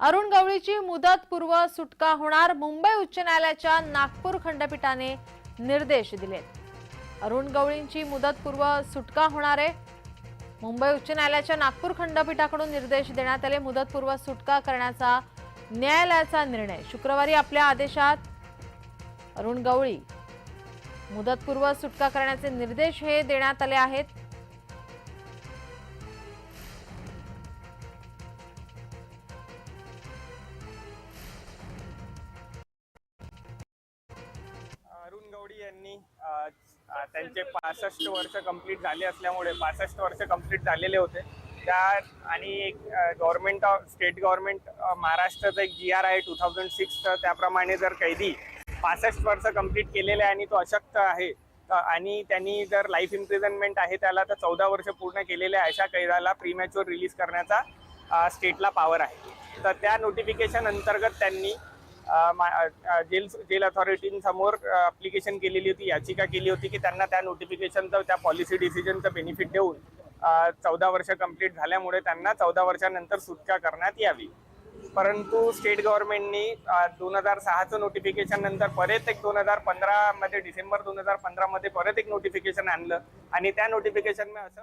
अरुण गवळीची मुदतपूर्व सुटका होणार. मुंबई उच्च न्यायालयाच्या नागपूर खंडपीठाने निर्देश दिलेत. अरुण गवळींची मुदतपूर्व सुटका होणार. आहे मुंबई उच्च न्यायालयाच्या नागपूर खंडपीठाकडून निर्देश देण्यात आले. मुदतपूर्व सुटका करण्याचा न्यायालयाचा निर्णय. शुक्रवारी आपल्या आदेशात अरुण गवळी मुदतपूर्व सुटका करण्याचे निर्देश हे देण्यात आले आहेत. अरुण यांनी त्यांचे पासष्ट वर्ष कंप्लीट झाले असल्यामुळे पासष्ट वर्ष कंप्लीट झालेले होते. त्या आणि एक गव्हर्नमेंट ऑफ स्टेट गव्हर्नमेंट महाराष्ट्राचं एक जी आर आहे टू थाउजंड सिक्स त्याप्रमाणे जर कैदी पासष्ट वर्ष कंप्लीट केलेले आहे आणि तो अशक्त आहे आणि त्यांनी जर लाईफ इम्प्रिझनमेंट आहे त्याला तर चौदा वर्ष पूर्ण केलेले आहे अशा कैदाला प्रीमॅच्युअर रिलीज करण्याचा स्टेटला पॉवर आहे. तर त्या नोटिफिकेशन अंतर्गत त्यांनी जेल जेल अथॉरिटींसमोर अप्लिकेशन केलेली होती याचिका केली होती की त्यांना त्या नोटिफिकेशनचं त्या पॉलिसी डिसिजनचं बेनिफिट देऊन चौदा वर्ष कंप्लीट झाल्यामुळे त्यांना चौदा वर्षानंतर सुटका करण्यात यावी. परंतु स्टेट गव्हर्नमेंटनी दोन हजार सहाचं नोटिफिकेशन नंतर परत एक दोन हजार पंधरामध्ये डिसेंबर दोन हजार पंधरामध्ये परत एक नोटिफिकेशन आणलं आणि त्या नोटिफिकेशन असं